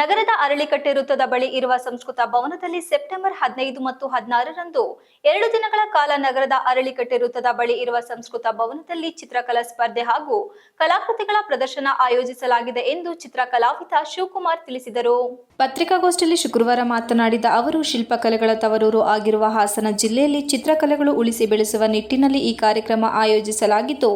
ನಗರದ ಅರಳಿಕಟ್ಟೆ ವೃತ್ತದ ಬಳಿ ಇರುವ ಸಂಸ್ಕೃತ ಭವನದಲ್ಲಿ ಸೆಪ್ಟೆಂಬರ್ ಹದಿನೈದು ಮತ್ತು ಹದಿನಾರರಂದು ಎರಡು ದಿನಗಳ ಕಾಲ ನಗರದ ಅರಳಿಕಟ್ಟೆ ವೃತ್ತದ ಬಳಿ ಇರುವ ಸಂಸ್ಕೃತ ಭವನದಲ್ಲಿ ಚಿತ್ರಕಲಾ ಸ್ಪರ್ಧೆ ಹಾಗೂ ಕಲಾಕೃತಿಗಳ ಪ್ರದರ್ಶನ ಆಯೋಜಿಸಲಾಗಿದೆ ಎಂದು ಚಿತ್ರಕಲಾವಿದ ಶಿವಕುಮಾರ್ ತಿಳಿಸಿದರು. ಪತ್ರಿಕಾಗೋಷ್ಠಿಯಲ್ಲಿ ಶುಕ್ರವಾರ ಮಾತನಾಡಿದ ಅವರು, ಶಿಲ್ಪಕಲೆಗಳ ತವರೂರು ಆಗಿರುವ ಹಾಸನ ಜಿಲ್ಲೆಯಲ್ಲಿ ಚಿತ್ರಕಲೆಗಳು ಉಳಿಸಿ ಬೆಳೆಸುವ ನಿಟ್ಟಿನಲ್ಲಿ ಈ ಕಾರ್ಯಕ್ರಮ ಆಯೋಜಿಸಲಾಗಿದ್ದು,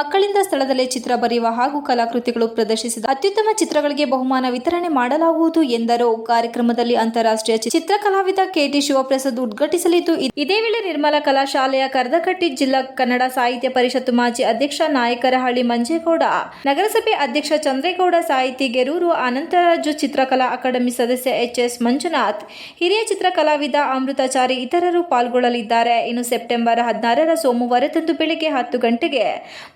ಮಕ್ಕಳಿಂದ ಸ್ಥಳದಲ್ಲೇ ಚಿತ್ರ ಬರೆಯುವ ಹಾಗೂ ಕಲಾಕೃತಿಗಳು ಪ್ರದರ್ಶಿಸಿದ ಅತ್ಯುತ್ತಮ ಚಿತ್ರಗಳಿಗೆ ಬಹುಮಾನ ವಿತರಣೆ ಮಾಡಲಾಗುವುದು ಎಂದರು. ಕಾರ್ಯಕ್ರಮದಲ್ಲಿ ಅಂತಾರಾಷ್ಟ್ರೀಯ ಚಿತ್ರಕಲಾವಿದ ಚಿತ್ರಕಲಾವಿದ ಕೆಟಿ ಶಿವಪ್ರಸಾದ್ ಉದ್ಘಾಟಿಸಲಿದ್ದು ಇದೇ ವೇಳೆ ನಿರ್ಮಲಾ ಕಲಾಶಾಲೆಯ ಕರ್ದಕಟ್ಟಿ ಜಿಲ್ಲಾ ಕನ್ನಡ ಸಾಹಿತ್ಯ ಪರಿಷತ್ತು ಮಾಜಿ ಅಧ್ಯಕ್ಷ ನಾಯಕರಹಳ್ಳಿ ಮಂಜೇಗೌಡ, ನಗರಸಭೆ ಅಧ್ಯಕ್ಷ ಚಂದ್ರೇಗೌಡ, ಸಾಹಿತಿ ಗೆರೂರು ಅನಂತರಾಜು, ಚಿತ್ರಕಲಾ ಅಕಾಡೆಮಿ ಸದಸ್ಯ ಎಚ್ ಎಸ್ ಮಂಜುನಾಥ್, ಹಿರಿಯ ಚಿತ್ರಕಲಾವಿದ ಅಮೃತಾಚಾರಿ ಇತರರು ಪಾಲ್ಗೊಳ್ಳಲಿದ್ದಾರೆ. ಇನ್ನು ಸೆಪ್ಟೆಂಬರ್ ಹದಿನಾರರ ಸೋಮವಾರದಂದು ಬೆಳಿಗ್ಗೆ ಹತ್ತು ಗಂಟೆಗೆ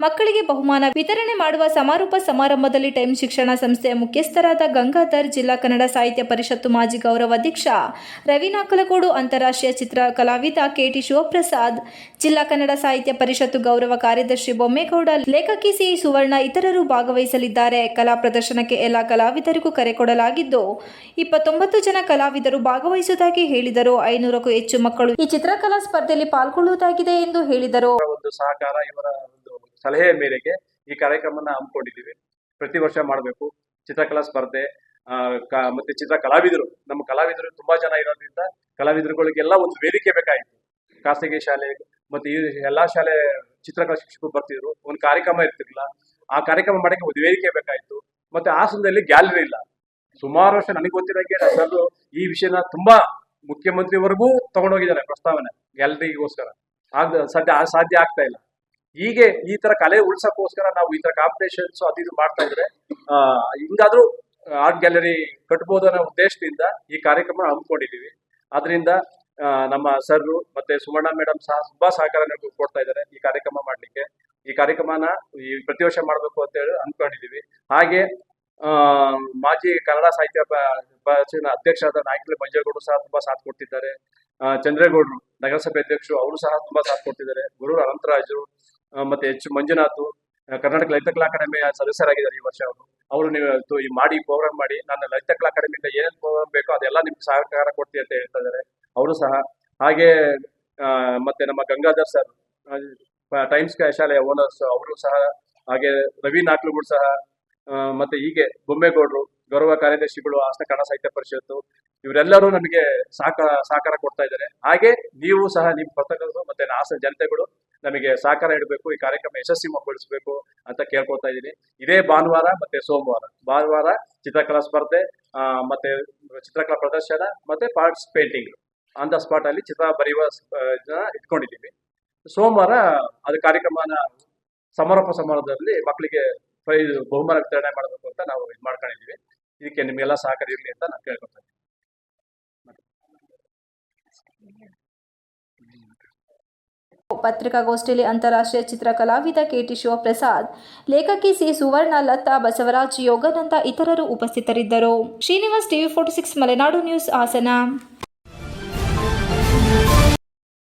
ಮಕ್ಕಳಿಗೆ ಬಹುಮಾನ ವಿತರಣೆ ಮಾಡುವ ಸಮಾರೋಪ ಸಮಾರಂಭದಲ್ಲಿ ಟೈಮ್ ಶಿಕ್ಷಣ ಸಂಸ್ಥೆಯ ಮುಖ್ಯಸ್ಥರಾದ ಗಂಗಾಧರ್ ಜಿಲ್ಲಾ ಕನ್ನಡ ಸಾಹಿತ್ಯ ಪರಿಷತ್ತು ಮಾಜಿ ಗೌರವಾಧ್ಯಕ್ಷ ರವಿ ನಾಕಲಕೋಡು ಅಂತಾರಾಷ್ಟ್ರೀಯ ಚಿತ್ರ ಕಲಾವಿದ ಕೆಟಿ ಶಿವಪ್ರಸಾದ್, ಜಿಲ್ಲಾ ಕನ್ನಡ ಸಾಹಿತ್ಯ ಪರಿಷತ್ತು ಗೌರವ ಕಾರ್ಯದರ್ಶಿ ಬೊಮ್ಮೇಗೌಡ, ಲೇಖಕಿ ಸಿ ಸುವರ್ಣ ಇತರರು ಭಾಗವಹಿಸಲಿದ್ದಾರೆ. ಕಲಾ ಪ್ರದರ್ಶನಕ್ಕೆ ಎಲ್ಲ ಕಲಾವಿದರಿಗೂ ಕರೆ ಕೊಡಲಾಗಿದ್ದು, ಇಪ್ಪತ್ತೊಂಬತ್ತು ಜನ ಕಲಾವಿದರು ಭಾಗವಹಿಸುವುದಾಗಿ ಹೇಳಿದರು. ಐನೂರಕ್ಕೂ ಹೆಚ್ಚು ಮಕ್ಕಳು ಈ ಚಿತ್ರಕಲಾ ಸ್ಪರ್ಧೆಯಲ್ಲಿ ಪಾಲ್ಗೊಳ್ಳುವುದಾಗಿದೆ ಎಂದು ಹೇಳಿದರು. ಒಂದು ಸಹಕಾರ, ಇವರ ಒಂದು ಸಲಹೆಯ ಮೇರೆಗೆ ಈ ಕಾರ್ಯಕ್ರಮನ ಹಮ್ಮಿಕೊಂಡಿದ್ದೀವಿ. ಪ್ರತಿ ವರ್ಷ ಮಾಡಬೇಕು. ಚಿತ್ರಕಲಾ ಸ್ಪರ್ಧೆ ಮತ್ತೆ ಚಿತ್ರ ಕಲಾವಿದರು, ನಮ್ಮ ಕಲಾವಿದರು ತುಂಬಾ ಜನ ಇರೋದ್ರಿಂದ ಕಲಾವಿದರುಗಳಿಗೆಲ್ಲ ಒಂದು ವೇದಿಕೆ ಬೇಕಾಯಿತು ಖಾಸಗಿ ಶಾಲೆ, ಮತ್ತೆ ಈ ಎಲ್ಲಾ ಶಾಲೆ ಚಿತ್ರಕಲಾ ಶಿಕ್ಷಕರು ಬರ್ತಿದ್ರು, ಒಂದು ಕಾರ್ಯಕ್ರಮ ಇರ್ತಿರ್ಲಿಲ್ಲ. ಆ ಕಾರ್ಯಕ್ರಮ ಮಾಡಕ್ಕೆ ಒಂದು ವೇದಿಕೆ ಬೇಕಾಯಿತು ಮತ್ತೆ ಹಾಸನದಲ್ಲಿ ಗ್ಯಾಲರಿ ಇಲ್ಲ. ಸುಮಾರು ವರ್ಷ ನನಗೆ ಗೊತ್ತಿರೋಕೆ ಸರ್ ಈ ವಿಷಯನ ತುಂಬಾ ಮುಖ್ಯಮಂತ್ರಿವರೆಗೂ ತಗೊಂಡೋಗಿದ್ದಾರೆ ಪ್ರಸ್ತಾವನೆ, ಗ್ಯಾಲರಿಗೋಸ್ಕರ. ಆಗ ಸಾಧ್ಯ ಸಾಧ್ಯ ಆಗ್ತಾ ಇಲ್ಲ. ಹೀಗೆ ಈ ತರ ಕಲೆ ಉಳ್ಸಕ್ಕೋಸ್ಕರ ನಾವು ಈ ತರ ಕಾಂಪಿಟೇಷನ್ಸ್ ಅದು ಇದು ಮಾಡ್ತಾ ಇದ್ರೆ ಹಿಂಗಾದ್ರೂ ಆರ್ಟ್ ಗ್ಯಾಲರಿ ಕಟ್ಬೋದು ಅನ್ನೋ ಉದ್ದೇಶದಿಂದ ಈ ಕಾರ್ಯಕ್ರಮ ಹಮ್ಮಿಕೊಂಡಿದ್ದೀವಿ. ಅದರಿಂದ ನಮ್ಮ ಸರ್ ಮತ್ತೆ ಸುವರ್ಣ ಮೇಡಮ್ ಸಹ ತುಂಬಾ ಸಹಕಾರ ಕೊಡ್ತಾ ಇದ್ದಾರೆ ಈ ಕಾರ್ಯಕ್ರಮ ಮಾಡಲಿಕ್ಕೆ. ಈ ಕಾರ್ಯಕ್ರಮನ ಈ ಪ್ರತಿ ವರ್ಷ ಮಾಡಬೇಕು ಅಂತ ಹೇಳಿ ಅನ್ಕೊಂಡಿದೀವಿ ಹಾಗೆ ಮಾಜಿ ಕನ್ನಡ ಸಾಹಿತ್ಯ ಅಧ್ಯಕ್ಷ ಅಧ್ಯಕ್ಷರಾದ ನಾಯಕಲಿ ಮಂಜೇಗೌಡರು ಸಹ ತುಂಬಾ ಸಾಥ್ ಕೊಡ್ತಿದ್ದಾರೆ. ಚಂದ್ರೇಗೌಡರು ನಗರಸಭೆ ಅಧ್ಯಕ್ಷರು, ಅವರು ಸಹ ತುಂಬಾ ಸಾಥ್ ಕೊಡ್ತಿದ್ದಾರೆ. ಗುರು ಅನಂತರಾಜರು ಮತ್ತೆ ಎಚ್ ಮಂಜುನಾಥ್ ಕರ್ನಾಟಕ ಲಲಿತ ಕಲಾ ಅಕಾಡೆಮಿಯ ಸದಸ್ಯರಾಗಿದ್ದಾರೆ ಈ ವರ್ಷ ಅವರು. ಅವರು ನೀವು ಈ ಮಾಡಿ ಪ್ರೋಗ್ರಾಮ್ ಮಾಡಿ, ನಾನು ಲಲಿತ ಕಲಾ ಅಕಾಡೆಮಿಯಿಂದ ಏನೇನು ಪ್ರೋಗ್ರಾಮ್ ಬೇಕೋ ಅದೆಲ್ಲ ನಿಮ್ಗೆ ಸಹಕಾರ ಕೊಡ್ತೀವಿ ಅಂತ ಹೇಳ್ತಾ ಇದ್ದಾರೆ. ಅವರು ಸಹ ಹಾಗೆ ಮತ್ತೆ ನಮ್ಮ ಗಂಗಾಧರ್ ಸರ್ ಟೈಮ್ಸ್ ಶಾಲೆಯ ಓನರ್ಸ್ ಅವರು ಸಹ ಹಾಗೆ ರವಿ ನಾಕ್ಲುಗಳು ಸಹ ಮತ್ತೆ ಹೀಗೆ ಬೊಮ್ಮೇಗೌಡರು, ಗೌರವ ಕಾರ್ಯದರ್ಶಿಗಳು, ಹಾಸನ ಕನ್ನಡ ಸಾಹಿತ್ಯ ಪರಿಷತ್ತು, ಇವರೆಲ್ಲರೂ ನಮಗೆ ಸಹಕಾರ ಸಹಕಾರ ಕೊಡ್ತಾ ಇದ್ದಾರೆ. ಹಾಗೆ ನೀವು ಸಹ ನಿಮ್ಮ ಪತ್ರಕರ್ತರು, ಮತ್ತೆ ಹಾಸನ ಜನತೆಗಳು ನಮಗೆ ಸಹಕಾರ ಇಡಬೇಕು ಈ ಕಾರ್ಯಕ್ರಮ ಯಶಸ್ವಿಗೊಳಿಸಬೇಕು ಅಂತ ಕೇಳ್ಕೊತಾ ಇದ್ದೀನಿ. ಇದೇ ಭಾನುವಾರ ಮತ್ತೆ ಸೋಮವಾರ. ಭಾನುವಾರ ಚಿತ್ರಕಲಾ ಸ್ಪರ್ಧೆ ಮತ್ತೆ ಚಿತ್ರಕಲಾ ಪ್ರದರ್ಶನ, ಮತ್ತೆ parts painting on the spot ಅಲ್ಲಿ ಚಿತ್ರ ಬರೆಯುವ ಇಟ್ಕೊಂಡಿದ್ದೀವಿ. ಸೋಮವಾರ ಅದು ಕಾರ್ಯಕ್ರಮನ ಸಮಾರೋಪ ಸಮಾರಂಭದಲ್ಲಿ ಮಕ್ಕಳಿಗೆ ಬಹುಮಾನ ವಿತರಣೆ ಮಾಡಬೇಕು ಅಂತ ನಾವು ಇದು ಮಾಡ್ಕೊಂಡಿದ್ದೀವಿ. ಇದಕ್ಕೆ ನಿಮಗೆಲ್ಲ ಸಹಕಾರ ಇರಲಿ ಅಂತ ನಾನು ಕೇಳ್ಕೊತಾ ಪತ್ರಿಕಾಗೋಷ್ಠಿಯಲ್ಲಿ ಅಂತಾರಾಷ್ಟ್ರೀಯ ಚಿತ್ರಕಲಾವಿದ ಕೆಟಿ ಶಿವಪ್ರಸಾದ್, ಲೇಖಕಿ ಸಿ. ಸುವರ್ಣ ಲತಾ ಬಸವರಾಜ್ ಯೋಗಾನಂದ ಇತರರು ಉಪಸ್ಥಿತರಿದ್ದರು. Srinivas TV forty six, Malenadu news Hassan.